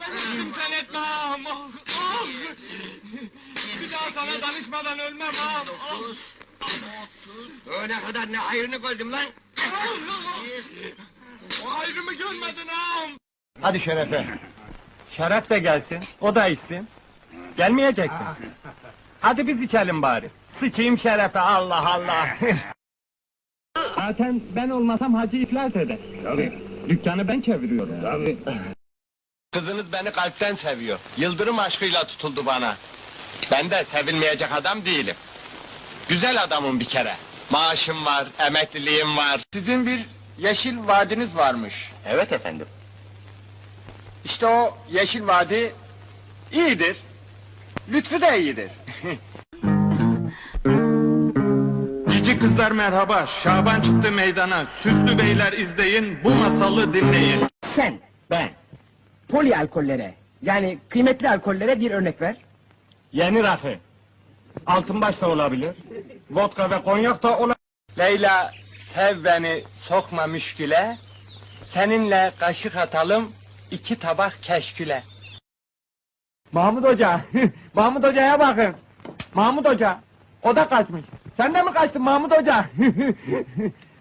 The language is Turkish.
Beni kimsen etme ağam! Ah, ah! Bir daha sana danışmadan ölmem ağam! Ah! Öyle kadar ne hayrını gördüm lan? O hayrımı görmedin ağam! Hadi Şerefe. Şeref de gelsin, o da içsin. Gelmeyecek mi? Hadi biz içelim bari. Sıçayım Şerefe, Allah Allah! Zaten ben olmasam hacı iflas eder. Tabii. Dükkanı ben çeviriyorum. Tabii. Kızınız beni kalpten seviyor. Yıldırım aşkıyla tutuldu bana. Ben de sevilmeyecek adam değilim. Güzel adamım bir kere. Maaşım var, emekliliğim var. Sizin bir yeşil vadiniz varmış. Evet efendim. İşte o yeşil vadi iyidir. Lütfü de iyidir. Kızlar merhaba, Şaban çıktı meydana. Süslü beyler izleyin, bu masalı dinleyin. Sen Ben. poli alkollere yani kıymetli alkollere bir örnek ver. Yeni rakı. Altınbaş da olabilir. Vodka ve konyak da olabilir. Leyla sev beni sokma müşküle. Seninle kaşık atalım iki tabak keşküle. Mahmut Hoca, Mahmut Hoca'ya bakın. Mahmut Hoca, o da kaçmış. Sen de mi kaçtın Mahmut Hoca?